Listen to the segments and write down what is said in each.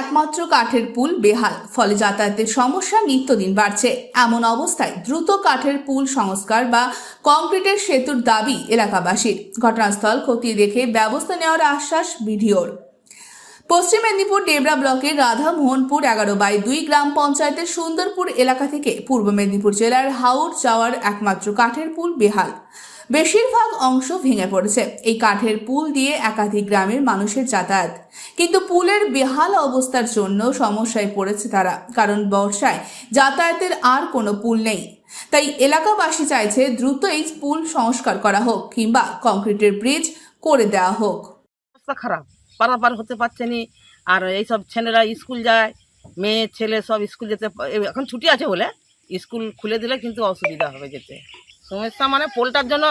একমাত্র কাঠের পুল বেহাল, ফলে যাতায়াতের সমস্যা নিত্যদিন বাড়ছে। এমন অবস্থায় দ্রুত কাঠের পুল সংস্কার বা কংক্রিটের সেতুর দাবি এলাকাবাসীর। ঘটনাস্থল খতিয়ে দেখে ব্যবস্থা নেওয়ার আশ্বাস বিডিওর। পশ্চিম মেদিনীপুর ডেবরা ব্লকের রাধা মোহনপুর এগারো বাই দুই গ্রাম পঞ্চায়েতের সুন্দরপুর এলাকা থেকে পূর্ব মেদিনীপুর জেলার হাওড় যাওয়ার একমাত্র কাঠের পুল বেহাল। বেশিরভাগ অংশ ভেঙে পড়েছে। এই কাঠের পুল দিয়ে একাধিক গ্রামের মানুষের যাতায়াত। কিন্তু পুলের বেহাল অবস্থার জন্য সমস্যায় পড়েছে তারা, কারণ বর্ষায় যাতায়াতের আর কোনো পুল নেই। তাই এলাকাবাসী চাইছে দ্রুত এই পুল সংস্কার করা হোক কিংবা কংক্রিটের ব্রিজ করে দেওয়া হোক। খারাপ পারাপার হতে পারছে নি। আর এইসব ছেলেরা স্কুল যায়, মেয়ে, ছেলে সব স্কুল যেতে, এখন ছুটি আছে বলে, স্কুল খুলে দিলে কিন্তু অসুবিধা হবে যেতে। সমস্যা মানে পোলটার জন্য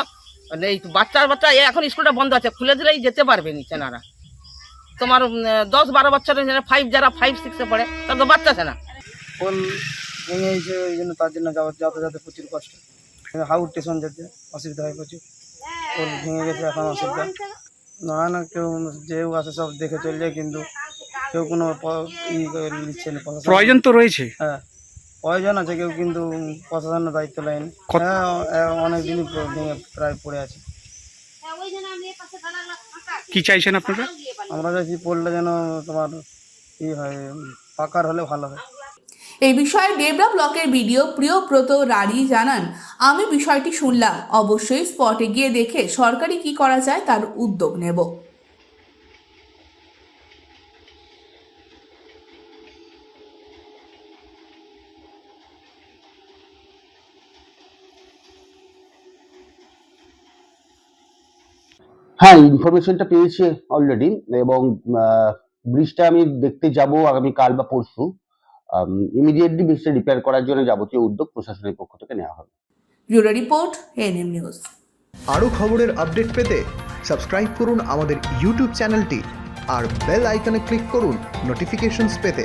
মানে এই বাচ্চার বাচ্চা এ এখন স্কুলটা বন্ধ আছে খুলে দিলেই যেতে পারবে নি চেনারা তোমার দশ বারো বছরের ফাইভ যারা ফাইভ সিক্সে পড়ে তার তো বাচ্চা আছে না। পোল ভেঙে গেছে ওই জন্য তার জন্য যাওয়া যাতায়াতে প্রচুর কষ্ট। হাউড স্টেশন যেতে অসুবিধা হয় প্রচুর। পোল ভেঙে গেছে এখন অসুবিধা। না না কেউ যেও আছে সব দেখে চলে যায় কিন্তু কেউ কোনো ই করে নিচ্ছে না প্রয়োজন তো রয়েছে। হ্যাঁ। প্রয়োজন আছে কেউ কিন্তু প্রশাসনের দায়িত্ব নেয়নি। হ্যাঁ অনেক দিনই প্রায় পড়ে আছে। কি চাইছেন আপনারা? আমরা চাইছি পড়লে যেন তোমার কি হয় পাকার হলে ভালো হয়। এই বিষয়ে ডেবরা ব্লকের ভিডিও প্রিয়ব্রত রাড়ি জানান আমি বিষয়টি শুনলাম। অবশ্যই স্পটে গিয়ে দেখে সরকারি কি করা যায় তার উদ্যোগ নেব। হ্যাঁ ইনফরমেশনটা পেয়েছি অলরেডি এবং ব্রিজটা আমি দেখতে যাব আগামী কাল বা পরশু। ইমিডিয়েটলি ব্রিজটা রিপেয়ার করার জন্য যাবতীয় উদ্যোগ প্রশাসনের পক্ষ থেকে নেওয়া হবে। ব্যুরো রিপোর্ট এনএম নিউজ আরও খবরের আপডেট পেতে সাবস্ক্রাইব করুন আমাদের ইউটিউব চ্যানেলটি আর বেল আইকনে ক্লিক করুন নোটিফিকেশনস পেতে।